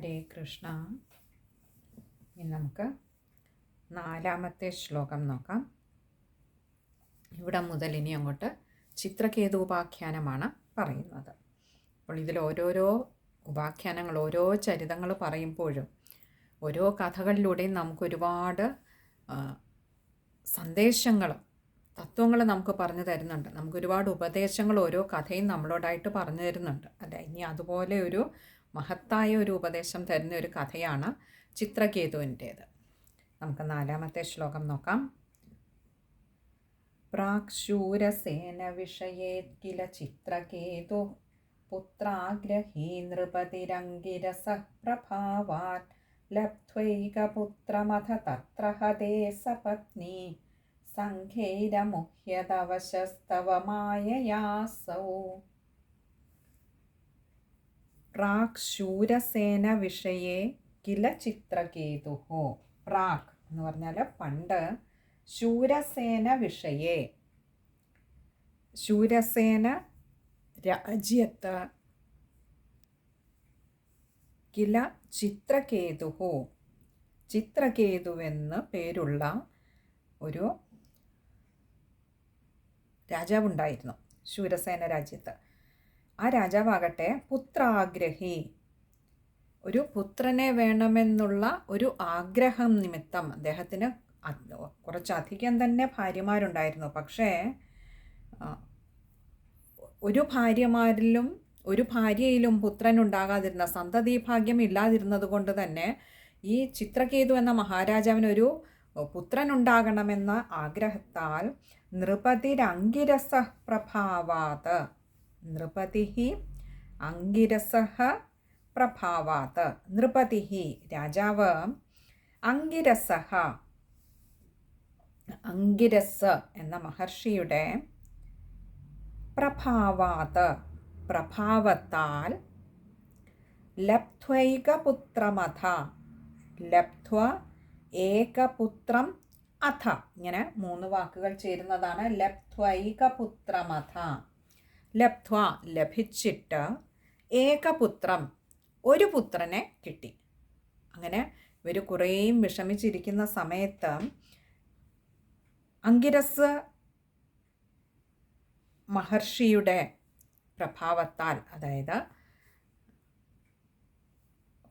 ഹരേ കൃഷ്ണ. ഇനി നമുക്ക് നാലാമത്തെ ശ്ലോകം നോക്കാം. ഇവിടെ മുതൽ ഇനി അങ്ങോട്ട് ചിത്രകേതുപാഖ്യാനമാണ് പറയുന്നത്. അപ്പോൾ ഇതിൽ ഓരോരോ ഉപാഖ്യാനങ്ങൾ ഓരോ ചരിതങ്ങൾ പറയുമ്പോഴും ഓരോ കഥകളിലൂടെയും നമുക്ക് ഒരുപാട് സന്ദേശങ്ങൾ തത്വങ്ങൾ നമുക്ക് പറഞ്ഞു തരുന്നുണ്ട്. നമുക്ക് ഒരുപാട് ഉപദേശങ്ങൾ ഓരോ കഥയും നമ്മളോടായിട്ട് പറഞ്ഞു തരുന്നുണ്ട്. അല്ല? ഇനി അതുപോലെ ഒരു മഹത്തായ ഒരു ഉപദേശം തരുന്ന ഒരു കഥയാണ് ചിത്രകേതുവിന്റേത്. നമുക്ക് നാലാമത്തെ ശ്ലോകം നോക്കാം. പ്രാക്ശൂരസേന വിഷയേ കില ചിത്രകേതു പുത്രാഗ്രഹീ നൃപതിരംഗിരസ പ്രഭാവാൻ ലബ്ധ്വൈകപുത്രമഥ തത്ര ഹതേ സപത്നി സഖൈരമുഹ്യതവശസ്തവ മായയാസൗ പ്രാക് ശൂരസേന വിഷയെ കില ചിത്രകേതു പ്രാക് എന്ന് പറഞ്ഞാൽ പണ്ട് ശൂരസേന വിഷയെ. ശൂരസേന രാജ്യത്ത് കില ചിത്രകേതുഹു. ചിത്രകേതുവെന്ന് പേരുള്ള ഒരു രാജാവുണ്ടായിരുന്നു ശൂരസേന രാജ്യത്ത്. ആ രാജാവാകട്ടെ പുത്രാഗ്രഹി. ഒരു പുത്രനെ വേണമെന്നുള്ള ഒരു ആഗ്രഹം നിമിത്തം അദ്ദേഹത്തിന് കുറച്ചധികം തന്നെ ഭാര്യമാരുണ്ടായിരുന്നു. പക്ഷേ ഒരു ഭാര്യമാരിലും ഒരു ഭാര്യയിലും പുത്രൻ ഉണ്ടാകാതിരുന്ന സന്തതി ഭാഗ്യം ഇല്ലാതിരുന്നത് കൊണ്ട് തന്നെ ഈ ചിത്രകേതു എന്ന മഹാരാജാവിനൊരു പുത്രൻ ഉണ്ടാകണമെന്ന ആഗ്രഹത്താൽ നൃപതിരങ്കിരസ പ്രഭാവാത് നൃപതി അങ്കിരസ പ്രഭാവാത്. നൃപതി രാജാവ് അങ്കിരസ അങ്കിരസ് എന്ന മഹർഷിയുടെ പ്രഭാവാത്. പ്രഭാവത്താൽ ലബ്ധ്വൈകപുത്രമഥ ലബ്ധ്വ ഏകപുത്രം അഥ. ഇങ്ങനെ മൂന്ന് വാക്കുകൾ ചേരുന്നതാണ് ലബ്ധ്വൈകപുത്രമഥ. ലബ്ധ്വ ലഭിച്ചിട്ട് ഏകപുത്രം ഒരു പുത്രനെ കിട്ടി. അങ്ങനെ ഇവർ കുറേയും വിഷമിച്ചിരിക്കുന്ന സമയത്ത് അങ്കിരസ് മഹർഷിയുടെ പ്രഭാവത്താൽ അതായത്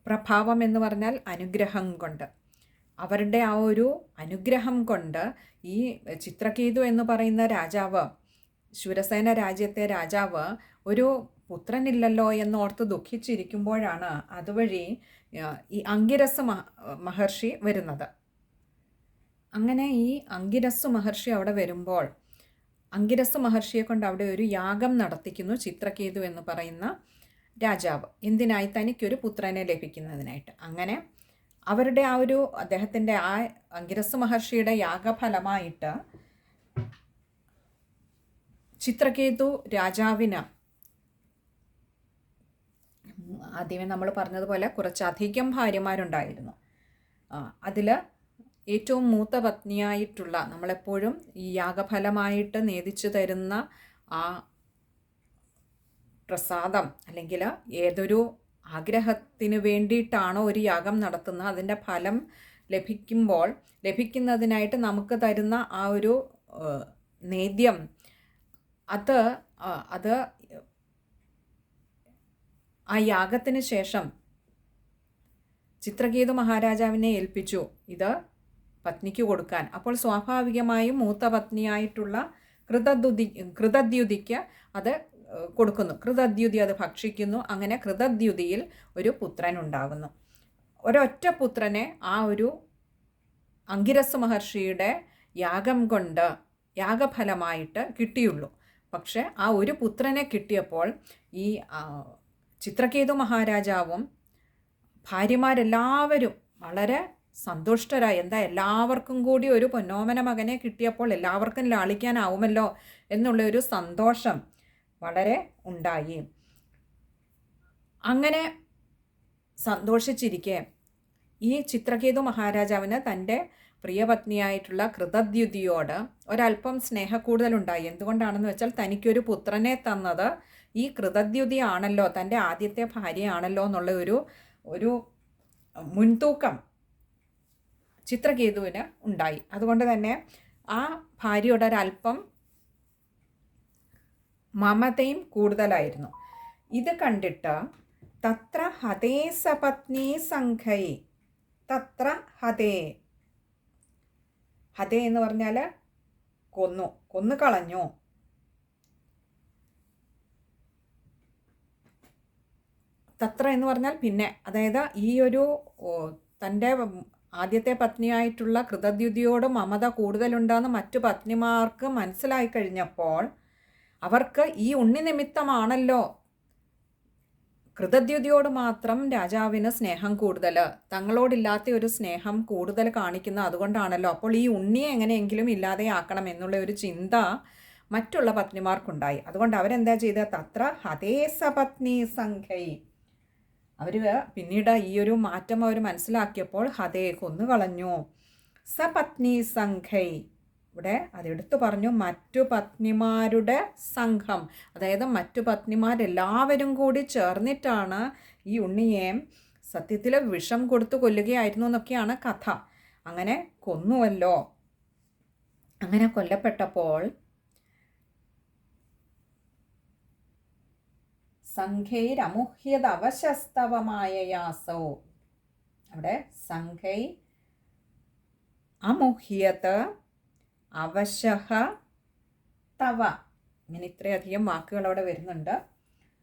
പ്രഭാവം എന്ന് പറഞ്ഞാൽ അനുഗ്രഹം കൊണ്ട് അവരുടെ ആ ഒരു അനുഗ്രഹം കൊണ്ട് ഈ ചിത്രകേതു എന്ന് പറയുന്ന രാജാവ് ശൂരസേന രാജ്യത്തെ രാജാവ് ഒരു പുത്രനില്ലല്ലോ എന്നോർത്ത് ദുഃഖിച്ചിരിക്കുമ്പോഴാണ് അതുവഴി ഈ അങ്കിരസ് മഹർഷി വരുന്നത്. അങ്ങനെ ഈ അങ്കിരസ് മഹർഷി അവിടെ വരുമ്പോൾ അങ്കിരസ് മഹർഷിയെ കൊണ്ട് അവിടെ ഒരു യാഗം നടത്തിക്കുന്നു ചിത്രകേതു എന്ന് പറയുന്ന രാജാവ്. എന്തിനായി തനിക്കൊരു പുത്രനെ ലഭിക്കുന്നതിനായിട്ട്? അങ്ങനെ അവരുടെ ആ ഒരു അദ്ദേഹത്തിന്റെ ആ അങ്കിരസ് മഹർഷിയുടെ യാഗഫലമായിട്ട് ചിത്രകേതു രാജാവിന്. ആദ്യമേ നമ്മൾ പറഞ്ഞതുപോലെ കുറച്ചധികം ഭാര്യമാരുണ്ടായിരുന്നു. അതിൽ ഏറ്റവും മൂത്ത പത്നിയായിട്ടുള്ള നമ്മളെപ്പോഴും ഈ യാഗഫലമായിട്ട് നേതിച്ചു തരുന്ന ആ പ്രസാദം അല്ലെങ്കിൽ ഏതൊരു ആഗ്രഹത്തിന് വേണ്ടിയിട്ടാണോ ഒരു യാഗം നടത്തുന്നത് അതിന്റെ ഫലം ലഭിക്കുമ്പോൾ ലഭിക്കുന്നതിനായിട്ട് നമുക്ക് തരുന്ന ആ ഒരു നേദ്യം അത് അത് ആ യാഗത്തിന് ശേഷം ചിത്രകേതു മഹാരാജാവിനെ ഏൽപ്പിച്ചു ഇത് പത്നിക്ക് കൊടുക്കാൻ. അപ്പോൾ സ്വാഭാവികമായും മൂത്ത പത്നിയായിട്ടുള്ള കൃതദ്യുതി കൃതദ്യുതിക്ക് അത് കൊടുക്കുന്നു. കൃതദ്യുതി അത് ഭക്ഷിക്കുന്നു. അങ്ങനെ കൃതദ്യുതിയിൽ ഒരു പുത്രൻ ഉണ്ടാകുന്നു ഒരൊറ്റ പുത്രനെ ആ ഒരു അങ്കിരസ് മഹർഷിയുടെ യാഗം കൊണ്ട് യാഗഫലമായിട്ട് കിട്ടിയുള്ളൂ. പക്ഷെ ആ ഒരു പുത്രനെ കിട്ടിയപ്പോൾ ഈ ചിത്രകേതു മഹാരാജാവും ഭാര്യമാരെല്ലാവരും വളരെ സന്തുഷ്ടരായി എന്താ എല്ലാവർക്കും കൂടി ഒരു പൊന്നോമന മകനെ കിട്ടിയപ്പോൾ എല്ലാവർക്കും ലാളിക്കാനാവുമല്ലോ എന്നുള്ള ഒരു സന്തോഷം വളരെ ഉണ്ടായി. അങ്ങനെ സന്തോഷിച്ചിരിക്കെ ഈ ചിത്രകേതു മഹാരാജാവിന് തന്റെ പ്രിയപത്നിയായിട്ടുള്ള കൃതദ്യുതിയോട് ഒരല്പം സ്നേഹക്കൂടുതലുണ്ടായി. എന്തുകൊണ്ടാണെന്ന് വെച്ചാൽ തനിക്കൊരു പുത്രനെ തന്നത് ഈ കൃതദ്യുതി ആണല്ലോ തന്റെ ആദ്യത്തെ ഭാര്യയാണല്ലോ എന്നുള്ള ഒരു ഒരു മുൻതൂക്കം ചിത്രകേതുവിന് ഉണ്ടായി. അതുകൊണ്ട് തന്നെ ആ ഭാര്യയുടെ ഒരല്പം മമതയും കൂടുതലായിരുന്നു. ഇത് കണ്ടിട്ട് തത്ര ഹതേ സപത്നി സംഘൈ തത്ര ഹതേ ഹതേ എന്ന് പറഞ്ഞാൽ കൊന്നു. കൊന്നു കളഞ്ഞു. തത്ര എന്ന് പറഞ്ഞാൽ പിന്നെ. അതായത് ഈ ഒരു തന്റെ ആദ്യത്തെ പത്നിയായിട്ടുള്ള കൃതദ്യുതിയോട് മമത കൂടുതലുണ്ടെന്ന് മറ്റു പത്നിമാർക്ക് മനസ്സിലായി കഴിഞ്ഞപ്പോൾ അവർക്ക് ഈ ഉണ്ണി നിമിത്തമാണല്ലോ കൃതദ്യുതിയോട് മാത്രം രാജാവിന് സ്നേഹം കൂടുതൽ. തങ്ങളോടില്ലാത്ത ഒരു സ്നേഹം കൂടുതൽ കാണിക്കുന്ന അതുകൊണ്ടാണല്ലോ. അപ്പോൾ ഈ ഉണ്ണിയെ എങ്ങനെയെങ്കിലും ഇല്ലാതെയാക്കണം എന്നുള്ള ഒരു ചിന്ത മറ്റുള്ള പത്നിമാർക്കുണ്ടായി. അതുകൊണ്ട് അവരെന്താ ചെയ്ത തത്ര ഹതേ സപത്നി സംഖ്യൈ അവർ പിന്നീട് ഈ ഒരു മാറ്റം അവർ മനസ്സിലാക്കിയപ്പോൾ ഹതേ കൊന്നുകളഞ്ഞു. സപത്നി സംഖ്യൈ ഇവിടെ അതെടുത്തു പറഞ്ഞു മറ്റു പത്നിമാരുടെ സംഘം. അതായത് മറ്റു പത്നിമാരെല്ലാവരും കൂടി ചേർന്നിട്ടാണ് ഈ ഉണ്ണിയെ സത്യത്തിൽ വിഷം കൊടുത്തു കൊല്ലുകയായിരുന്നു എന്നൊക്കെയാണ് കഥ. അങ്ങനെ കൊന്നുവല്ലോ. അങ്ങനെ കൊല്ലപ്പെട്ടപ്പോൾ സംഖ്യൈരമുഹ്യതവശസ്തവമായ അവിടെ സംഘൈ അമുഹ്യത അവശഹ തവ. ഇങ്ങനെ ഇത്രയധികം വാക്കുകൾ അവിടെ വരുന്നുണ്ട്.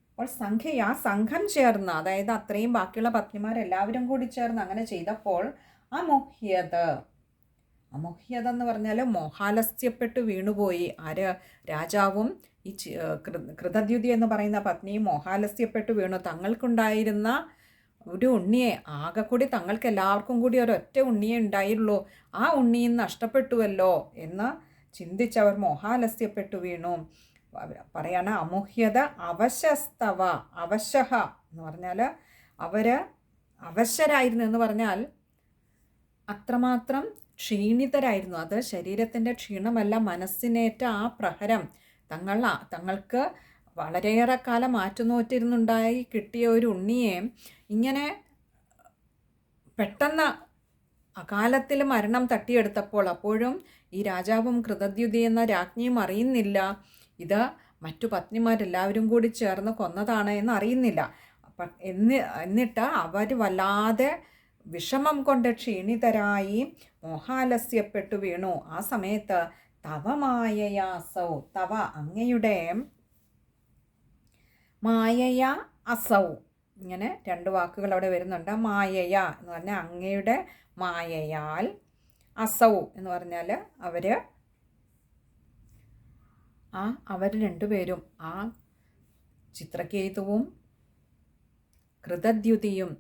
അപ്പോൾ സംഖ്യ ആ സംഘം ചേർന്ന് അതായത് അത്രയും ബാക്കിയുള്ള പത്നിമാരെല്ലാവരും കൂടി ചേർന്ന് അങ്ങനെ ചെയ്തപ്പോൾ അമുഹ്യത്. അമുഹ്യത എന്ന് പറഞ്ഞാൽ മോഹാലസ്യപ്പെട്ട് വീണുപോയി. ആര്? രാജാവും ഈ കൃതദ്യുതി എന്ന് പറയുന്ന പത്നിയും മോഹാലസ്യപ്പെട്ട് വീണു. തങ്ങൾക്കുണ്ടായിരുന്ന ഒരു ഉണ്ണിയെ ആകെ കൂടി തങ്ങൾക്ക് എല്ലാവർക്കും കൂടി ഒരൊറ്റ ഉണ്ണിയെ ഉണ്ടായുള്ളൂ ആ ഉണ്ണിയും നഷ്ടപ്പെട്ടുവല്ലോ എന്ന് ചിന്തിച്ചവർ മോഹാലസ്യപ്പെട്ടു വീണു. പറയാണ് അമുഹ്യത അവശസ്തവ അവശഹ എന്ന് പറഞ്ഞാൽ അവർ അവശരായിരുന്നു എന്ന് പറഞ്ഞാൽ അത്രമാത്രം ക്ഷീണിതരായിരുന്നു. അത് ശരീരത്തിന്റെ ക്ഷീണമല്ല മനസ്സിനേറ്റ ആ പ്രഹരം. തങ്ങൾ തങ്ങൾക്ക് വളരെയേറെ കാലം മാറ്റുനോറ്റിരുന്നുണ്ടായി കിട്ടിയ ഒരു ഉണ്ണിയെ ഇങ്ങനെ പെട്ടെന്ന് അകാലത്തിൽ മരണം തട്ടിയെടുത്തപ്പോൾ അപ്പോഴും ഈ രാജാവും കൃതദ്യുതി എന്ന രാജ്ഞിയും അറിയുന്നില്ല. ഇത് മറ്റു പത്നിമാരെല്ലാവരും കൂടി ചേർന്ന് കൊന്നതാണ് എന്ന് അറിയുന്നില്ല. എന്ന് എന്നിട്ട് അവർ വല്ലാതെ വിഷമം കൊണ്ട് ക്ഷീണിതരായി മോഹാലസ്യപ്പെട്ടു വീണു. ആ സമയത്ത് തവമായയാസൗ തവ അങ്ങയുടെ മായയാ അസൗ ഇങ്ങനെ രണ്ട് വാക്കുകൾ അവിടെ വരുന്നുണ്ട്. മായയ എന്ന് പറഞ്ഞാൽ അങ്ങയുടെ മായയാൽ അസൗ എന്ന് പറഞ്ഞാൽ അവർ ആ അവർ രണ്ടുപേരും ആ ചിത്രകേതുവും കൃതദ്യുതിയും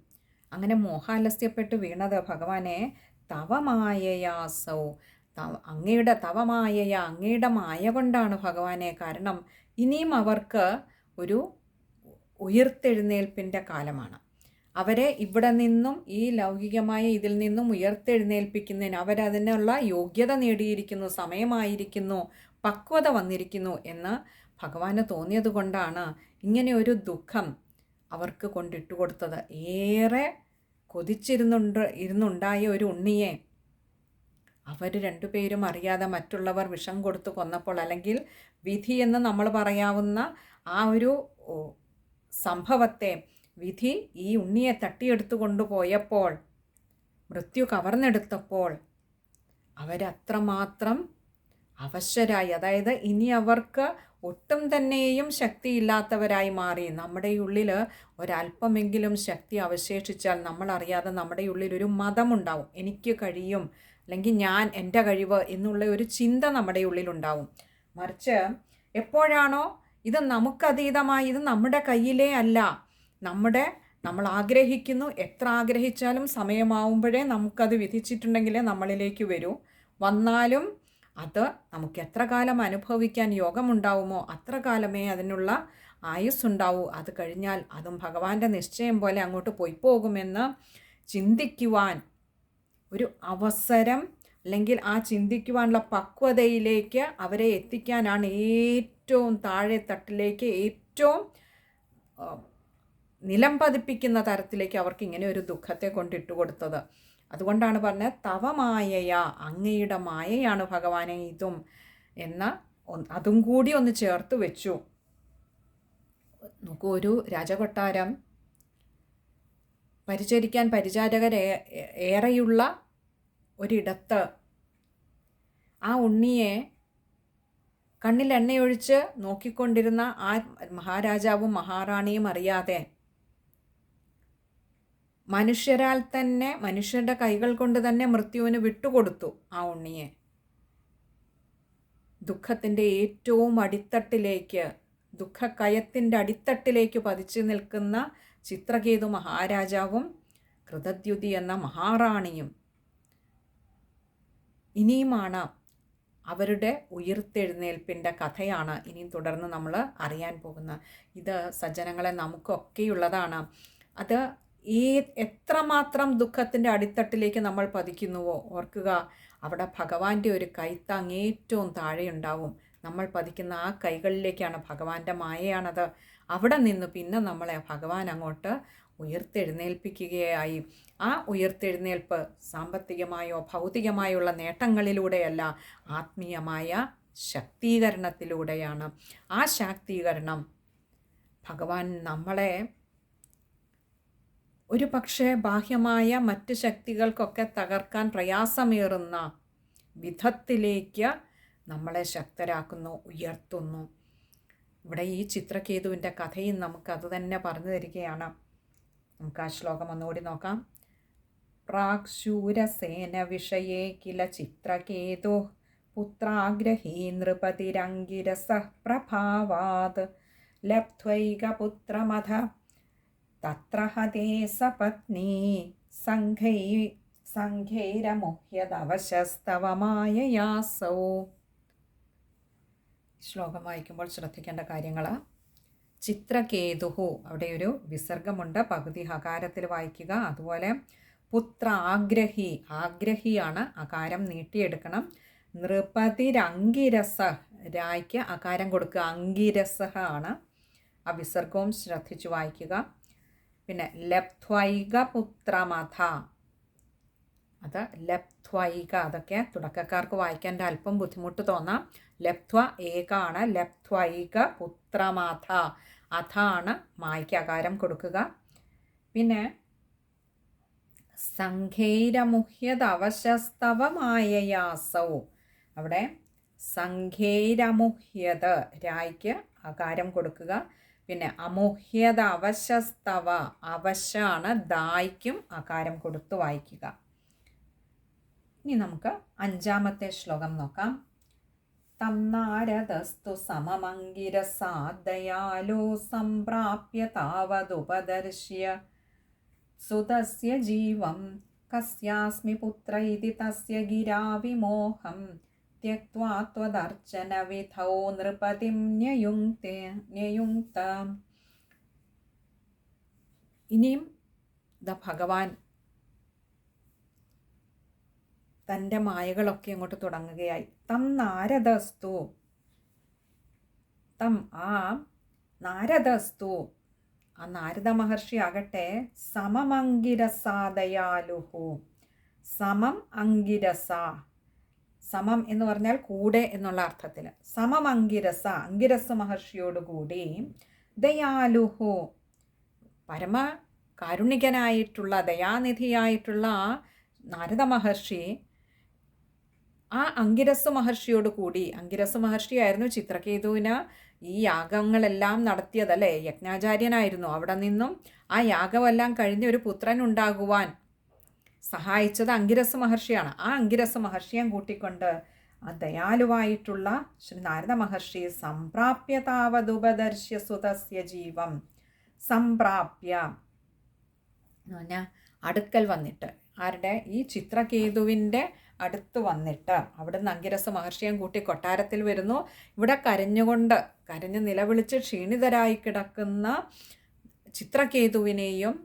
അങ്ങനെ മോഹാലസ്യപ്പെട്ട് വീണത് ഭഗവാനെ തവമായയാസൗ തവ അങ്ങയുടെ തവമായയ അങ്ങയുടെ മായ കൊണ്ടാണ് ഭഗവാനെ. കാരണം ഇനിയും അവർക്ക് ഒരു ഉയർത്തെഴുന്നേൽപ്പിന്റെ കാലമാണ്. അവരെ ഇവിടെ നിന്നും ഈ ലൗകികമായ ഇതിൽ നിന്നും ഉയർത്തെഴുന്നേൽപ്പിക്കുന്നതിന് അവരതിനുള്ള യോഗ്യത നേടിയിരിക്കുന്നു സമയമായിരിക്കുന്നു പക്വത വന്നിരിക്കുന്നു എന്ന് ഭഗവാന് തോന്നിയത് കൊണ്ടാണ് ഇങ്ങനെ ഒരു ദുഃഖം അവർക്ക് കൊണ്ടിട്ട് കൊടുത്തത് ഏറെ കൊതിച്ചിരുന്നുണ്ട് ഇരുന്നുണ്ടായ ഒരു ഉണ്ണിയെ അവർ രണ്ടുപേരും അറിയാതെ മറ്റുള്ളവർ വിഷം കൊടുത്ത് കൊന്നപ്പോൾ അല്ലെങ്കിൽ വിധി എന്ന് നമ്മൾ പറയാവുന്ന ആ ഒരു സംഭവത്തെ വിധി ഈ ഉണ്ണിയെ തട്ടിയെടുത്തു കൊണ്ടുപോയപ്പോൾ മൃത്യു കവർന്നെടുത്തപ്പോൾ അവരത്രമാത്രം അവശരായി. അതായത് ഇനി അവർക്ക് ഒട്ടും തന്നെയും ശക്തിയില്ലാത്തവരായി മാറി. നമ്മുടെ ഉള്ളിൽ ഒരല്പമെങ്കിലും ശക്തി അവശേഷിച്ചാൽ നമ്മളറിയാതെ നമ്മുടെ ഉള്ളിൽ ഒരു മതമുണ്ടാവും. എനിക്ക് കഴിയും അല്ലെങ്കിൽ ഞാൻ എന്റെ കഴിവ് എന്നുള്ള ഒരു ചിന്ത നമ്മുടെ ഉള്ളിലുണ്ടാവും. മറിച്ച് എപ്പോഴാണോ ഇത് നമുക്കതീതമായി ഇത് നമ്മുടെ കയ്യിലേ അല്ല. നമ്മുടെ നമ്മൾ ആഗ്രഹിക്കുന്നു എത്ര ആഗ്രഹിച്ചാലും സമയമാവുമ്പോഴേ നമുക്കത് വിധിച്ചിട്ടുണ്ടെങ്കിലേ നമ്മളിലേക്ക് വരൂ. വന്നാലും അത് നമുക്ക് എത്ര കാലം അനുഭവിക്കാൻ യോഗമുണ്ടാവുമോ അത്ര കാലമേ അതിനുള്ള ആയുസ്സുണ്ടാവൂ. അത് കഴിഞ്ഞാൽ അതും ഭഗവാന്റെ നിശ്ചയം പോലെ അങ്ങോട്ട് പോയി പോകുമെന്ന് ചിന്തിക്കുവാൻ ഒരു അവസരം അല്ലെങ്കിൽ ആ ചിന്തിക്കുവാനുള്ള പക്വതയിലേക്ക് അവരെ എത്തിക്കാനാണ് ഏറ്റവും താഴെ തട്ടിലേക്ക് ഏറ്റവും നിലം പതിപ്പിക്കുന്ന തരത്തിലേക്ക് അവർക്ക് ഇങ്ങനെ ഒരു ദുഃഖത്തെ കൊണ്ടിട്ട് കൊടുത്തത്. അതുകൊണ്ടാണ് പറഞ്ഞത് തവമായയ അങ്ങയുടെ മായയാണ് ഭഗവാനെ ഇതും എന്ന അതും കൂടി ഒന്ന് ചേർത്ത് വെച്ചു. നോക്കൂ ഒരു രാജകൊട്ടാരം പരിചരിക്കാൻ പരിചാരകർ ഏറെയുള്ള ഒരിടത്ത് ആ ഉണ്ണിയെ കണ്ണിൽ എണ്ണയൊഴിച്ച് നോക്കിക്കൊണ്ടിരുന്ന ആ മഹാരാജാവും മഹാറാണിയും അറിയാതെ മനുഷ്യരാൽ തന്നെ മനുഷ്യരുടെ കൈകൾ കൊണ്ട് തന്നെ മൃത്യുവിന് വിട്ടുകൊടുത്തു ആ ഉണ്ണിയെ. ദുഃഖത്തിന്റെ ഏറ്റവും അടിത്തട്ടിലേക്ക് ദുഃഖക്കയത്തിന്റെ അടിത്തട്ടിലേക്ക് പതിച്ചു നിൽക്കുന്ന ചിത്രകേതു മഹാരാജാവും കൃതദ്യുതി എന്ന മഹാറാണിയും ഇനിയുമാണ് അവരുടെ ഉയർത്തെഴുന്നേൽപ്പിന്റെ കഥയാണ് ഇനിയും തുടർന്ന് നമ്മൾ അറിയാൻ പോകുന്നത്. ഇത് സജ്ജനങ്ങളെ നമുക്കൊക്കെയുള്ളതാണ്. അത് ഈ എത്രമാത്രം ദുഃഖത്തിന്റെ അടിത്തട്ടിലേക്ക് നമ്മൾ പതിക്കുന്നുവോ? ഓർക്കുക അവിടെ ഭഗവാന്റെ ഒരു കൈത്താങ് ഏറ്റവും താഴെയുണ്ടാവും. നമ്മൾ പതിക്കുന്ന ആ കൈകളിലേക്കാണ് ഭഗവാന്റെ മായയാണത്. അവിടെ നിന്ന് പിന്നെ നമ്മളെ ഭഗവാൻ അങ്ങോട്ട് ഉയർത്തെഴുന്നേൽപ്പിക്കുകയായി. ആ ഉയർത്തെഴുന്നേൽപ്പ് സാമ്പത്തികമായോ ഭൗതികമായുള്ള നേട്ടങ്ങളിലൂടെയല്ല ആത്മീയമായ ശക്തീകരണത്തിലൂടെയാണ്. ആ ശാക്തീകരണം ഭഗവാൻ നമ്മളെ ഒരു പക്ഷേ ബാഹ്യമായ മറ്റ് ശക്തികൾക്കൊക്കെ തകർക്കാൻ പ്രയാസമേറുന്ന വിധത്തിലേക്ക് നമ്മളെ ശക്തരാക്കുന്നു ഉയർത്തുന്നു. ഇവിടെ ഈ ചിത്രകേതുവിന്റെ കഥയും നമുക്കത് തന്നെ പറഞ്ഞു തരികയാണ്. നമുക്ക് ആ ശ്ലോകം ഒന്നുകൂടി നോക്കാം. പ്രാക്ശൂരസേന വിഷയേ കില ചിത്രകേതു പുത്രാഗ്രഹീ നൃപതിരങ്കിരസ പ്രഭാവാത് ലബ്ധ്വൈകപുത്രമഥ തത്ര ഹതേ സപത്നീ സംഘൈ സംഘൈരമുഹ്യദവശസ്തവമായയാസൗ ശ്ലോകം വായിക്കുമ്പോൾ ശ്രദ്ധിക്കേണ്ട കാര്യങ്ങൾ ചിത്രകേതുഹു. അവിടെ ഒരു വിസർഗമുണ്ട്. പകുതി ഹകാരത്തിൽ വായിക്കുക. അതുപോലെ പുത്ര ആഗ്രഹി ആഗ്രഹിയാണ് അകാരം നീട്ടിയെടുക്കണം. നൃപതിരങ്കിരസ. രായ്ക്ക് അകാരം കൊടുക്കുക. അങ്കിരസ ആണ്. ആ വിസർഗവും ശ്രദ്ധിച്ചു വായിക്കുക. പിന്നെ ലബ്ധ്വൈക പുത്രമഥ അത് ലബ്ധ്വൈക. അതൊക്കെ തുടക്കക്കാർക്ക് വായിക്കാൻ അല്പം ബുദ്ധിമുട്ട് തോന്നാം. ലബ്ധ്വ ഏകാണ്. ലബ്ധ്വൈക പുത്രമാഥ അഥാണ് മായ്ക്ക് അകാരം കൊടുക്കുക. പിന്നെ സംഘൈരമുഹ്യതവശസ്തവമായയാസൗ അവിടെ സംഘേരമുഹ്യത് രായ്ക്ക് അകാരം കൊടുക്കുക. പിന്നെ അമുഹ്യത അവശസ്തവ അവശാണ് ദായ്ക്കും അകാരം കൊടുത്തു വായിക്കുക. ഇനി നമുക്ക് അഞ്ചാമത്തെ ശ്ലോകം നോക്കാം. തന്നാരദസ്തു സമമങ്കിരസാദയാലോ സംപ്രാപ്യ താവതുപദർശ്യ സുതസ്യ ജീവം കസ്യാസ്മി പുത്ര ഇതി തസ്യ ഗിരാവിമോഹം त्यक्त्वा त्वदर्चनविधौ നൃപതിം ന്യയുങ്ക്തെ ന്യയുങ്ക്ത ഇനിയും ദ ഭഗവാൻ തന്റെ മായകളൊക്കെ അങ്ങോട്ട് തുടങ്ങുകയായി. തം നാരദസ്തു. തം ആ നാരദസ്തു. ആ നാരദ മഹർഷി ആകട്ടെ സമമങ്കിരസാദയാലുഹു. സമം അങ്കിരസ. സമം എന്ന് പറഞ്ഞാൽ കൂടെ എന്നുള്ള അർത്ഥത്തിൽ സമം അങ്കിരസ അങ്കിരസ മഹർഷിയോടുകൂടി ദയാലുഹു. പരമ കാരുണികനായിട്ടുള്ള ദയാനിധിയായിട്ടുള്ള നാരദ മഹർഷി ആ അങ്കിരസ് മഹർഷിയോട് കൂടി അങ്കിരസ് മഹർഷിയായിരുന്നു ചിത്രകേതുവിന് ഈ യാഗങ്ങളെല്ലാം നടത്തിയതല്ലേ? യജ്ഞാചാര്യനായിരുന്നു. അവിടെ നിന്നും ആ യാഗമെല്ലാം കഴിഞ്ഞ് ഒരു പുത്രൻ ഉണ്ടാകുവാൻ സഹായിച്ചത് അങ്കിരസ് മഹർഷിയാണ്. ആ അങ്കിരസ് മഹർഷിയെ കൂട്ടിക്കൊണ്ട് ആ ദയാലുവായിട്ടുള്ള ശ്രീ നാരദ മഹർഷി സംപ്രാപ്യ താവതുപദർശ്യ സുതസ്യ ജീവം സംപ്രാപ്യ എന്ന് പറഞ്ഞാൽ അടുക്കൽ വന്നിട്ട്. ആരുടെ? ഈ ചിത്രകേതുവിന്റെ അടുത്ത് വന്നിട്ട് അവിടുന്ന് അങ്കിരസ മഹർഷിയും കൂട്ടി കൊട്ടാരത്തിൽ വരുന്നു. ഇവിടെ കരഞ്ഞുകൊണ്ട് കരഞ്ഞ് നിലവിളിച്ച് ക്ഷീണിതരായി കിടക്കുന്ന ചിത്രകേതുവിനെയും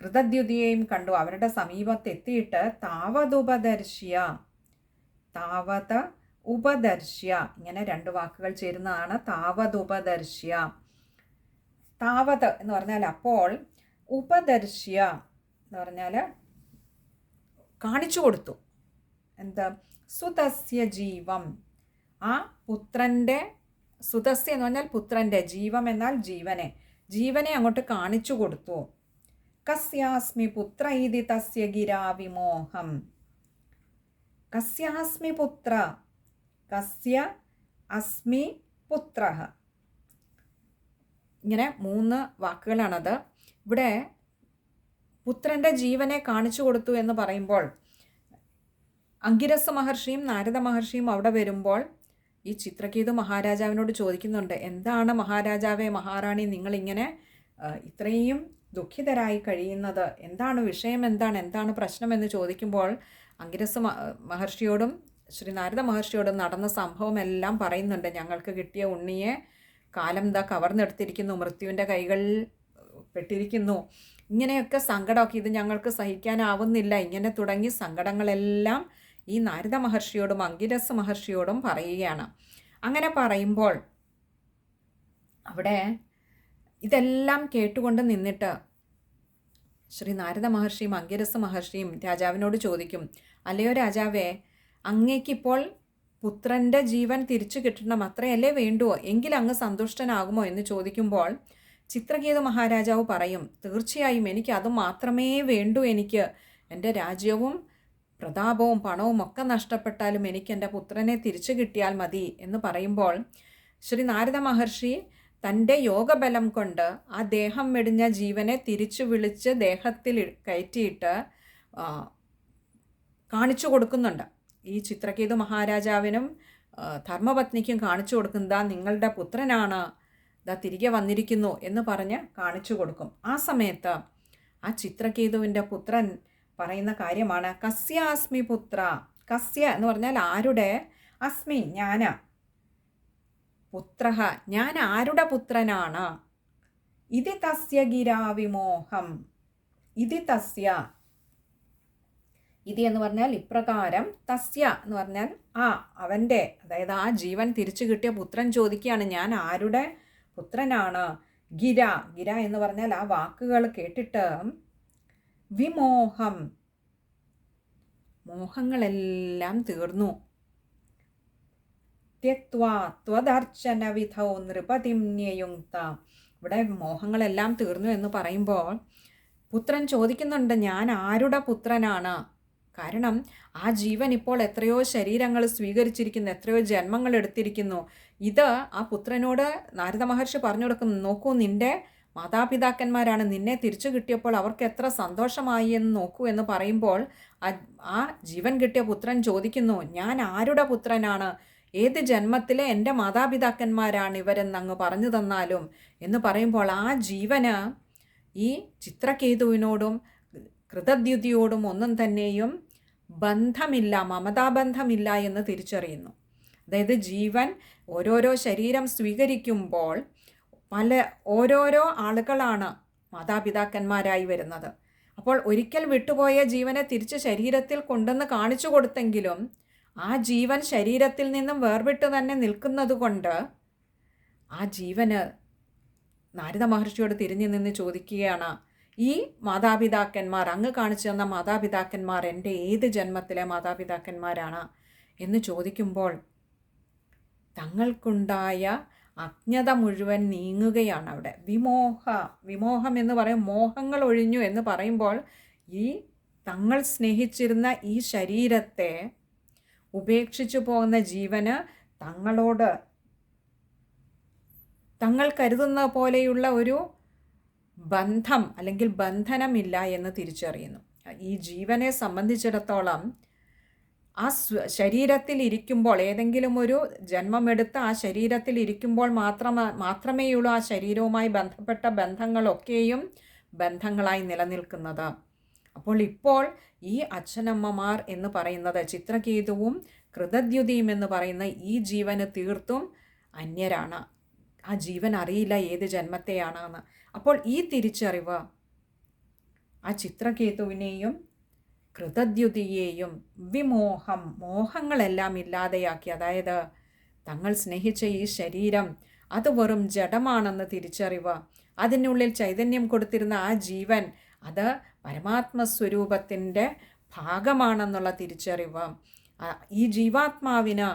കൃതദ്യുതിയെയും കണ്ടു. അവരുടെ സമീപത്തെത്തിയിട്ട് താവതുപദർശ്യ താവത ഉപദർശ്യ ഇങ്ങനെ രണ്ട് വാക്കുകൾ ചേരുന്നതാണ്. താവതുപദർശ്യ താവത് എന്ന് പറഞ്ഞാൽ അപ്പോൾ ഉപദർശ്യ എന്ന് പറഞ്ഞാൽ കാണിച്ചു കൊടുത്തു. എന്താ? സുതസ്യ ജീവം. ആ പുത്രന്റെ സുതസ്യ എന്ന് പറഞ്ഞാൽ പുത്രന്റെ ജീവം എന്നാൽ ജീവനെ. ജീവനെ അങ്ങോട്ട് കാണിച്ചു കൊടുത്തു. കസ്യാസ്മി പുത്ര ഇതി തസ്യ ഗിരാവിമോഹം കസ്യാസ്മി പുത്ര. കസ്യ അസ്മി പുത്ര. ഇങ്ങനെ മൂന്ന് വാക്കുകളാണത്. ഇവിടെ പുത്രന്റെ ജീവനെ കാണിച്ചു കൊടുത്തു എന്ന് പറയുമ്പോൾ അങ്കിരസ് മഹർഷിയും നാരദ മഹർഷിയും അവിടെ വരുമ്പോൾ ഈ ചിത്രകേതു മഹാരാജാവിനോട് ചോദിക്കുന്നുണ്ട് എന്താണ് മഹാരാജാവെ മഹാറാണി നിങ്ങളിങ്ങനെ ഇത്രയും ദുഃഖിതരായി കഴിയുന്നത്? എന്താണ് വിഷയം? എന്താണ്? എന്താണ് പ്രശ്നം? എന്ന് ചോദിക്കുമ്പോൾ അങ്കിരസ് മഹർഷിയോടും ശ്രീ നാരദ മഹർഷിയോടും നടന്ന സംഭവം എല്ലാം പറയുന്നുണ്ട്. ഞങ്ങൾക്ക് കിട്ടിയ ഉണ്ണിയെ കാലം എന്താ കവർന്നെടുത്തിരിക്കുന്നു മൃത്യുവിന്റെ കൈകളിൽ പെട്ടിരിക്കുന്നു. ഇങ്ങനെയൊക്കെ സങ്കടമൊക്കെ ഇത് ഞങ്ങൾക്ക് സഹിക്കാനാവുന്നില്ല. ഇങ്ങനെ തുടങ്ങി സങ്കടങ്ങളെല്ലാം ഈ നാരദ മഹർഷിയോടും അങ്കിരസ് മഹർഷിയോടും പറയുകയാണ്. അങ്ങനെ പറയുമ്പോൾ അവിടെ ഇതെല്ലാം കേട്ടുകൊണ്ട് നിന്നിട്ട് ശ്രീ നാരദ മഹർഷിയും അങ്കിരസ് മഹർഷിയും രാജാവിനോട് ചോദിക്കും അല്ലയോ രാജാവേ അങ്ങേക്കിപ്പോൾ പുത്രന്റെ ജീവൻ തിരിച്ചു കിട്ടണം അത്രയല്ലേ വേണ്ടുവോ എങ്കിൽ അങ്ങ് സന്തുഷ്ടനാകുമോ? എന്ന് ചോദിക്കുമ്പോൾ ചിത്രകേതു മഹാരാജാവ് പറയും തീർച്ചയായും എനിക്ക് അത് മാത്രമേ വേണ്ടൂ എനിക്ക്. എന്റെ രാജ്യവും പ്രതാപവും പണവും ഒക്കെ നഷ്ടപ്പെട്ടാലും എനിക്ക് എന്റെ പുത്രനെ തിരിച്ചു കിട്ടിയാൽ മതി എന്ന് പറയുമ്പോൾ ശ്രീ നാരദ മഹർഷി തന്റെ യോഗബലം കൊണ്ട് ആ ദേഹം വെടിഞ്ഞ ജീവനെ തിരിച്ചു വിളിച്ച് ദേഹത്തിൽ കയറ്റിയിട്ട് കാണിച്ചു കൊടുക്കുന്നുണ്ട്. ഈ ചിത്രകേതു മഹാരാജാവിനും ധർമ്മപത്നിക്കും കാണിച്ചു കൊടുക്കുന്നതാ നിങ്ങളുടെ പുത്രനാണ് ഇതാ തിരികെ വന്നിരിക്കുന്നു എന്ന് പറഞ്ഞ് കാണിച്ചു കൊടുക്കും. ആ സമയത്ത് ആ ചിത്രകേതുവിന്റെ പുത്രൻ പറയുന്ന കാര്യമാണ്. കസ്യ അസ്മി പുത്ര. കസ്യ എന്ന് പറഞ്ഞാൽ ആരുടെ? അസ്മി ഞാന. പുത്ര ഞാൻ ആരുടെ പുത്രനാണ്? ഇതി തസ്യ ഗിരാവിമോഹം ഇതി തസ്യ. ഇതി എന്ന് പറഞ്ഞാൽ ഇപ്രകാരം തസ്യ എന്ന് പറഞ്ഞാൽ ആ അവന്റെ അതായത് ആ ജീവൻ തിരിച്ചു കിട്ടിയ പുത്രൻ ചോദിക്കുകയാണ് ഞാൻ ആരുടെ പുത്രനാണ്? ഗിര. ഗിര എന്ന് പറഞ്ഞാൽ ആ വാക്കുകൾ കേട്ടിട്ട് വിമോഹം. മോഹങ്ങളെല്ലാം തീർന്നു. ത്യക്വാ വിധൗ നൃപതിം ന്യയുക്ത. ഇവിടെ മോഹങ്ങളെല്ലാം തീർന്നു എന്ന് പറയുമ്പോൾ പുത്രൻ ചോദിക്കുന്നുണ്ട് ഞാൻ ആരുടെ പുത്രനാണ്? കാരണം ആ ജീവൻ ഇപ്പോൾ എത്രയോ ശരീരങ്ങൾ സ്വീകരിച്ചിരിക്കുന്നു എത്രയോ ജന്മങ്ങൾ എടുത്തിരിക്കുന്നു. ഇത് ആ പുത്രനോട് നാരദ മഹർഷി പറഞ്ഞു കൊടുക്കുന്നു നോക്കൂ നിന്റെ മാതാപിതാക്കന്മാരാണ് നിന്നെ തിരിച്ചു കിട്ടിയപ്പോൾ അവർക്ക് എത്ര സന്തോഷമായി എന്ന് നോക്കൂ എന്ന് പറയുമ്പോൾ ആ ജീവൻ കിട്ടിയ പുത്രൻ ചോദിക്കുന്നു ഞാൻ ആരുടെ പുത്രനാണ്? ഏത് ജന്മത്തിലെ എന്റെ മാതാപിതാക്കന്മാരാണ് ഇവരെന്ന് അങ്ങ് പറഞ്ഞു തന്നാലും? എന്ന് പറയുമ്പോൾ ആ ജീവന് ഈ ചിത്രകേതുവിനോടും കൃതദ്യുതിയോടും ഒന്നും തന്നെയും ബന്ധമില്ല മമതാബന്ധമില്ല എന്ന് തിരിച്ചറിയുന്നു. അതായത് ജീവൻ ഓരോരോ ശരീരം സ്വീകരിക്കുമ്പോൾ പല ഓരോരോ ആളുകളാണ് മാതാപിതാക്കന്മാരായി വരുന്നത്. അപ്പോൾ ഒരിക്കൽ വിട്ടുപോയ ജീവനെ തിരിച്ച് ശരീരത്തിൽ കൊണ്ടുവന്ന് കാണിച്ചു കൊടുത്തെങ്കിലും ആ ജീവൻ ശരീരത്തിൽ നിന്നും വേർവിട്ട് തന്നെ നിൽക്കുന്നത് കൊണ്ട് ആ ജീവന് നാരദ മഹർഷിയോട് തിരിഞ്ഞു നിന്ന് ചോദിക്കുകയാണ് ഈ മാതാപിതാക്കന്മാർ അങ്ങ് കാണിച്ചു തന്ന മാതാപിതാക്കന്മാർ എന്റെ ഏത് ജന്മത്തിലെ മാതാപിതാക്കന്മാരാണ്? എന്ന് ചോദിക്കുമ്പോൾ തങ്ങൾക്കുണ്ടായ അജ്ഞത മുഴുവൻ നീങ്ങുകയാണ് അവിടെ. വിമോഹ വിമോഹം എന്ന് പറയും മോഹങ്ങൾ ഒഴിഞ്ഞു എന്ന് പറയുമ്പോൾ ഈ തങ്ങൾ സ്നേഹിച്ചിരുന്ന ഈ ശരീരത്തെ ഉപേക്ഷിച്ചു പോകുന്ന ജീവന് തങ്ങളോട് തങ്ങൾ കരുതുന്ന പോലെയുള്ള ഒരു ബന്ധം അല്ലെങ്കിൽ ബന്ധനമില്ല എന്ന് തിരിച്ചറിയുന്നു. ഈ ജീവനെ സംബന്ധിച്ചിടത്തോളം ആ ശരീരത്തിൽ ഇരിക്കുമ്പോൾ ഏതെങ്കിലും ഒരു ജന്മമെടുത്ത് ആ ശരീരത്തിൽ ഇരിക്കുമ്പോൾ മാത്രമേ മാത്രമേയുള്ളൂ ആ ശരീരവുമായി ബന്ധപ്പെട്ട ബന്ധങ്ങളൊക്കെയും ബന്ധങ്ങളായി നിലനിൽക്കുന്നത്. അപ്പോൾ ഇപ്പോൾ ഈ അച്ഛനമ്മമാർ എന്ന് പറയുന്നത് ചിത്രകേതുവും കൃതദ്യുതിയും എന്ന് പറയുന്ന ഈ ജീവന് തീർത്തും അന്യരാണ്. ആ ജീവൻ അറിയില്ല ഏത് ജന്മത്തെയാണെന്ന്. അപ്പോൾ ഈ തിരിച്ചറിവ് ആ ചിത്രകേതുവിനെയും കൃതദ്യുതിയെയും വിമോഹം മോഹങ്ങളെല്ലാം ഇല്ലാതെയാക്കി. അതായത് തങ്ങൾ സ്നേഹിച്ച ഈ ശരീരം അത് വെറും ജഡമാണെന്ന് തിരിച്ചറിവ്. അതിനുള്ളിൽ ചൈതന്യം കൊടുത്തിരുന്ന ആ ജീവൻ അത് പരമാത്മസ്വരൂപത്തിന്റെ ഭാഗമാണെന്നുള്ള തിരിച്ചറിവ്. ഈ ജീവാത്മാവിന്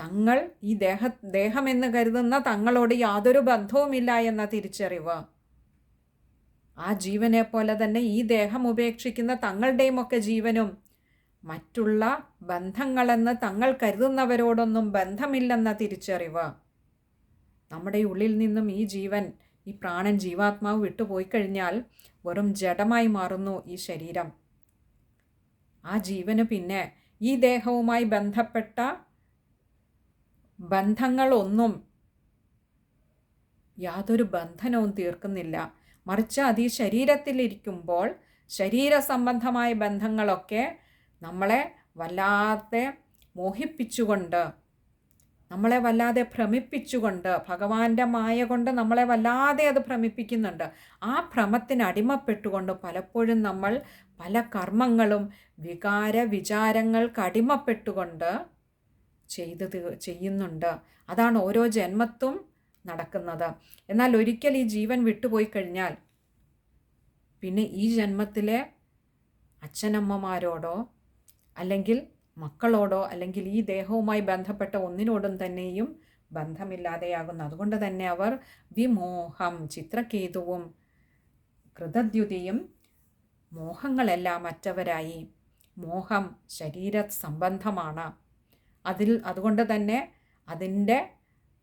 തങ്ങൾ ഈ ദേഹ ദേഹമെന്ന് കരുതുന്ന തങ്ങളോട് യാതൊരു ബന്ധവുമില്ല എന്ന തിരിച്ചറിവ്. ആ ജീവനെ പോലെ തന്നെ ഈ ദേഹം ഉപേക്ഷിക്കുന്ന തങ്ങളുടെയും ഒക്കെ ജീവനും മറ്റുള്ള ബന്ധങ്ങളെന്ന് തങ്ങൾ കരുതുന്നവരോടൊന്നും ബന്ധമില്ലെന്ന തിരിച്ചറിവ്. നമ്മുടെ ഉള്ളിൽ നിന്നും ഈ ജീവൻ ഈ പ്രാണൻ ജീവാത്മാവ് വിട്ടുപോയി കഴിഞ്ഞാൽ വെറും ജഡമായി മാറുന്നു ഈ ശരീരം. ആ ജീവന് പിന്നെ ഈ ദേഹവുമായി ബന്ധപ്പെട്ട ബന്ധങ്ങളൊന്നും യാതൊരു ബന്ധനവും തീർക്കുന്നില്ല. മറിച്ച് അത് ഈ ശരീരത്തിലിരിക്കുമ്പോൾ ശരീര സംബന്ധമായ ബന്ധങ്ങളൊക്കെ നമ്മളെ വല്ലാതെ മോഹിപ്പിച്ചുകൊണ്ട് നമ്മളെ വല്ലാതെ ഭ്രമിപ്പിച്ചുകൊണ്ട് ഭഗവാന്റെ മായ കൊണ്ട് നമ്മളെ വല്ലാതെ അത് ഭ്രമിപ്പിക്കുന്നുണ്ട്. ആ ഭ്രമത്തിന് അടിമപ്പെട്ടുകൊണ്ട് പലപ്പോഴും നമ്മൾ പല കർമ്മങ്ങളും വികാര വിചാരങ്ങൾക്ക് അടിമപ്പെട്ടുകൊണ്ട് ചെയ്ത് ചെയ്യുന്നുണ്ട്. അതാണ് ഓരോ ജന്മത്തും നടക്കുന്നത്. എന്നാൽ ഒരിക്കൽ ഈ ജീവൻ വിട്ടുപോയി കഴിഞ്ഞാൽ പിന്നെ ഈ ജന്മത്തിലെ അച്ഛനമ്മമാരോടോ അല്ലെങ്കിൽ മക്കളോടോ അല്ലെങ്കിൽ ഈ ദേഹവുമായി ബന്ധപ്പെട്ട ഒന്നിനോടും തന്നെയും ബന്ധമില്ലാതെയാകുന്നു. അതുകൊണ്ട് തന്നെ അവർ വിമോഹം ചിത്രകേതുവും കൃതദ്യുതിയും മോഹങ്ങളെല്ലാം മറ്റവരായി മോഹം ശരീര സംബന്ധമാണ് അതിൽ അതുകൊണ്ട് തന്നെ അതിന്റെ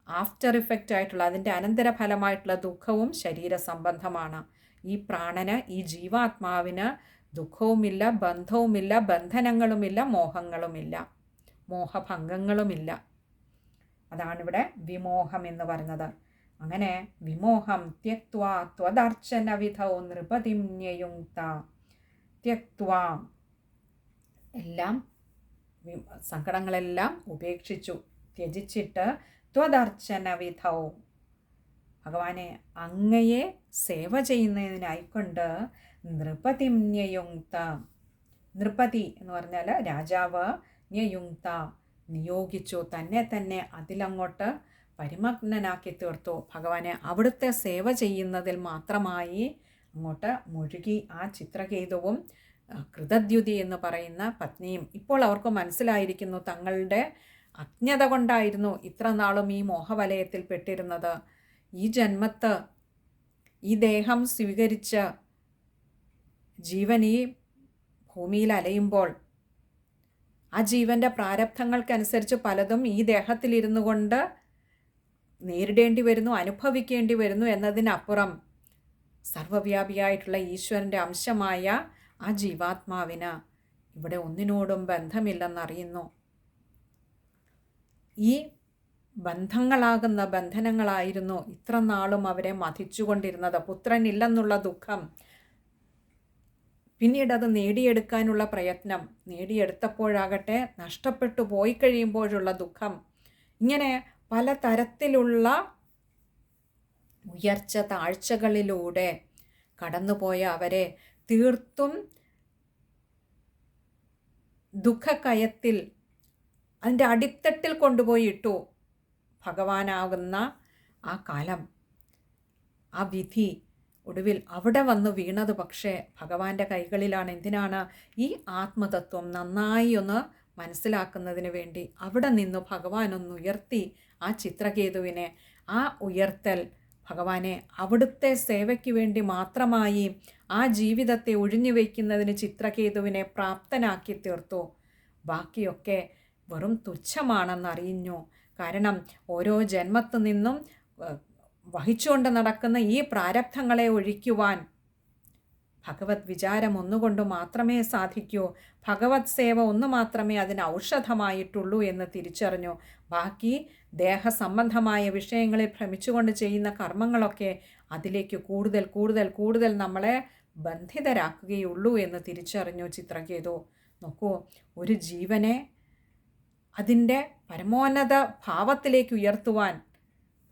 ആഫ്റ്റർ ഇഫക്റ്റ് ആയിട്ടുള്ള അതിന്റെ അനന്തരഫലമായിട്ടുള്ള ദുഃഖവും ശരീര സംബന്ധമാണ് ഈ പ്രാണന് ഈ ജീവാത്മാവിന് ദുഃഖവുമില്ല ബന്ധവുമില്ല ബന്ധനങ്ങളുമില്ല മോഹങ്ങളുമില്ല മോഹഭംഗങ്ങളുമില്ല. അതാണിവിടെ വിമോഹം എന്ന് പറയുന്നത്. അങ്ങനെ വിമോഹം ത്യക്വാ ത്വദർച്ചന വിധൗ നൃപതിമ്യയുക്ത ത്യക്വാ എല്ലാം സങ്കടങ്ങളെല്ലാം ഉപേക്ഷിച്ചു ത്യജിച്ചിട്ട് ത്വദർച്ചന വിധൗ ഭഗവാനെ അങ്ങയെ സേവ ചെയ്യുന്നതിനായിക്കൊണ്ട് നൃപതി ന്യയുക്ത നൃപതി എന്ന് പറഞ്ഞാൽ രാജാവ് ന്യയുക്ത നിയോഗിച്ചു തന്നെ തന്നെ അതിലങ്ങോട്ട് പരിമഗ്നനാക്കി തീർത്തു. ഭഗവാനെ അവിടുത്തെ സേവ ചെയ്യുന്നതിൽ മാത്രമായി അങ്ങോട്ട് മുഴുകി ആ ചിത്രകേതുവും കൃതദ്യുതി എന്ന് പറയുന്ന പത്നിയും ഇപ്പോൾ അവർക്ക് മനസ്സിലായിരിക്കുന്നു തങ്ങളുടെ അജ്ഞത കൊണ്ടായിരുന്നു ഇത്ര നാളും ഈ മോഹവലയത്തിൽ പെട്ടിരുന്നത്. ഈ ജന്മത്ത് ഈ ദേഹം സ്വീകരിച്ച് ജീവൻ ഈ ഭൂമിയിൽ അലയുമ്പോൾ ആ ജീവന്റെ പ്രാരബ്ധങ്ങൾക്കനുസരിച്ച് പലതും ഈ ദേഹത്തിലിരുന്നു കൊണ്ട് നേരിടേണ്ടി വരുന്നു അനുഭവിക്കേണ്ടി വരുന്നു എന്നതിനപ്പുറം സർവവ്യാപിയായിട്ടുള്ള ഈശ്വരന്റെ അംശമായ ആ ജീവാത്മാവിന് ഇവിടെ ഒന്നിനോടും ബന്ധമില്ലെന്നറിയുന്നു. ഈ ബന്ധങ്ങളാകുന്ന ബന്ധനങ്ങളായിരുന്നു ഇത്ര നാളും അവരെ മതിച്ചുകൊണ്ടിരുന്നത് പുത്രനില്ലെന്നുള്ള ദുഃഖം. പിന്നീട് അത് നേടിയെടുക്കാനുള്ള പ്രയത്നം. നേടിയെടുത്തപ്പോഴാകട്ടെ നഷ്ടപ്പെട്ടു പോയി കഴിയുമ്പോഴുള്ള ദുഃഖം. ഇങ്ങനെ പല തരത്തിലുള്ള ഉയർച്ച താഴ്ചകളിലൂടെ കടന്നുപോയ അവരെ തീർത്തും ദുഃഖക്കയത്തിൽ അതിന്റെ അടിത്തട്ടിൽ കൊണ്ടുപോയി ഇട്ടു ഭഗവാനാകുന്ന ആ കാലം ആ വിധി ഒടുവിൽ അവിടെ വന്ന് വീണത്. പക്ഷേ ഭഗവാന്റെ കൈകളിലാണ്. എന്തിനാണ് ഈ ആത്മതത്വം നന്നായി ഒന്ന് മനസ്സിലാക്കുന്നതിന് വേണ്ടി അവിടെ നിന്ന് ഭഗവാൻ ഒന്ന് ഉയർത്തി ആ ചിത്രകേതുവിനെ ആ ഉയർത്തൽ ഭഗവാനെ അവിടുത്തെ സേവയ്ക്ക് വേണ്ടി മാത്രമായി ആ ജീവിതത്തെ ഒഴിഞ്ഞു വയ്ക്കുന്നതിന് ചിത്രകേതുവിനെ പ്രാപ്തനാക്കി തീർത്തു. ബാക്കിയൊക്കെ വെറും തുച്ഛമാണെന്നറിഞ്ഞു. കാരണം ഓരോ ജന്മത്തു നിന്നും വഹിച്ചുകൊണ്ട് നടക്കുന്ന ഈ പ്രാരബ്ധങ്ങളെ ഒഴിക്കുവാൻ ഭഗവത് വിചാരം ഒന്നുകൊണ്ട് മാത്രമേ സാധിക്കൂ. ഭഗവത് സേവ ഒന്ന് മാത്രമേ അതിന് ഔഷധമായിട്ടുള്ളൂ എന്ന് തിരിച്ചറിഞ്ഞു. ബാക്കി ദേഹസംബന്ധമായ വിഷയങ്ങളിൽ ഭ്രമിച്ചുകൊണ്ട് ചെയ്യുന്ന കർമ്മങ്ങളൊക്കെ അതിലേക്ക് കൂടുതൽ കൂടുതൽ കൂടുതൽ നമ്മളെ ബന്ധിതരാക്കുകയുള്ളൂ എന്ന് തിരിച്ചറിഞ്ഞു ചിത്രകേതു. നോക്കൂ ഒരു ജീവനെ അതിന്റെ പരമോന്നത ഭാവത്തിലേക്ക് ഉയർത്തുവാൻ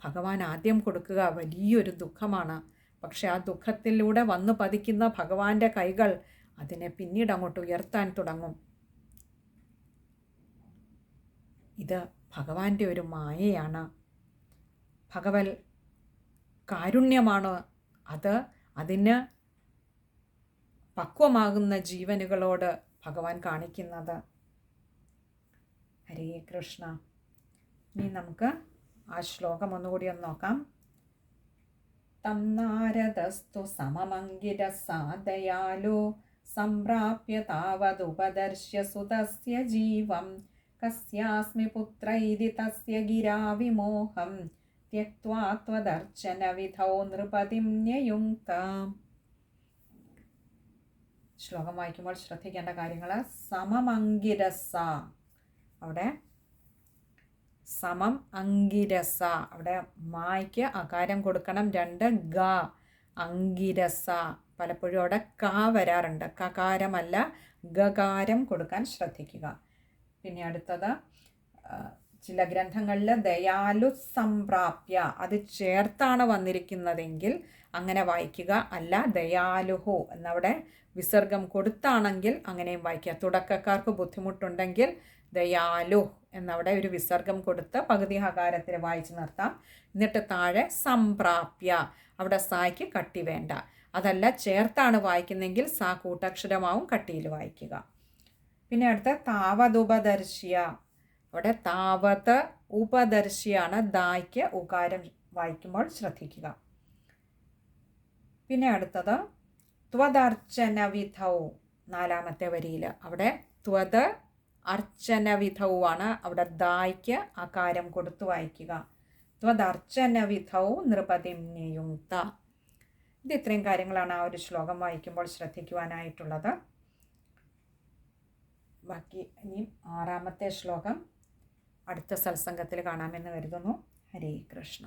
ഭഗവാൻ ആദ്യം കൊടുക്കുക വലിയൊരു ദുഃഖമാണ്. പക്ഷെ ആ ദുഃഖത്തിലൂടെ വന്നു പതിക്കുന്ന ഭഗവാന്റെ കൈകൾ അതിനെ പിന്നീട് അങ്ങോട്ട് ഉയർത്താൻ തുടങ്ങും. ഇത് ഭഗവാന്റെ ഒരു മായയാണ്. ഭഗവൽ കാരുണ്യമാണ്. അത് അതിന് പക്വമാകുന്ന ജീവനുകളോട് ഭഗവാൻ കാണിക്കുന്നത്. ഹരേ കൃഷ്ണ ഇനി നമുക്ക് ആ ശ്ലോകം ഒന്നുകൂടി ഒന്ന് നോക്കാം തം നാരദസ്തു സമമങ്കിരസാദയാലോ സംപ്രാപ്യ താവതുപദർശ്യ സുതസ്യ ജീവം കസ്യാസ്മി പുത്ര ഇതി തസ്യ ഗിരാവിമോഹം त्यक्त्वा त्वदर्चनविधौ നൃപതിം ന്യയുക്ത ശ്ലോകം വായിക്കുമ്പോൾ ശ്രദ്ധിക്കേണ്ട കാര്യങ്ങൾ സമമങ്കിരസ അവിടെ സമം അങ്കിരസ. അവിടെ മായ്ക്ക് അകാരം കൊടുക്കണം. രണ്ട് ഗ അങ്കിരസ. പലപ്പോഴും അവിടെ ക വരാറുണ്ട്. കകാരമല്ല ഗകാരം കൊടുക്കാൻ ശ്രദ്ധിക്കുക. പിന്നെ അടുത്തത് ചില ഗ്രന്ഥങ്ങളിൽ ദയാലു സംപ്രാപ്യ. അത് ചേർത്താണ് വന്നിരിക്കുന്നതെങ്കിൽ അങ്ങനെ വായിക്കുക അല്ല ദയാലുഹു എന്നവിടെ വിസർഗം കൊടുത്താണെങ്കിൽ അങ്ങനെയും വായിക്കുക. തുടക്കക്കാർക്ക് ബുദ്ധിമുട്ടുണ്ടെങ്കിൽ ദയാലു എന്നവിടെ ഒരു വിസർഗം കൊടുത്ത് പകുതി ഹകാരത്തിൽ വായിച്ചു നിർത്താം. എന്നിട്ട് താഴെ സംപ്രാപ്യ. അവിടെ സായ്ക്ക് കട്ടി വേണ്ട. അതല്ല ചേർത്താണ് വായിക്കുന്നതെങ്കിൽ സാ കൂട്ടക്ഷരമാവും കട്ടിയിൽ വായിക്കുക. പിന്നെ അടുത്ത താവതുപദർശ്യ. അവിടെ താവത് ഉപദർശിയാണ് ദായ്ക്ക് ഉകാരം വായിക്കുമ്പോൾ ശ്രദ്ധിക്കുക. പിന്നെ അടുത്തത് ത്വദർച്ചനവിധൗ നാലാമത്തെ വരിയിൽ അവിടെ ത്വത് അർച്ചനവിധവുമാണ് അവിടെ ദായ്ക്ക് അകാരം കൊടുത്തു വായിക്കുക. ത്വദർച്ചനവിധൗ നൃപതിം നിയുക്ത. ഇത് ഇത്രയും കാര്യങ്ങളാണ് ആ ഒരു ശ്ലോകം വായിക്കുമ്പോൾ ശ്രദ്ധിക്കുവാനായിട്ടുള്ളത്. ബാക്കി ഇനി ആറാമത്തെ ശ്ലോകം അടുത്ത സത്സംഗത്തിൽ കാണാമെന്ന് കരുതുന്നു. ഹരേ കൃഷ്ണ.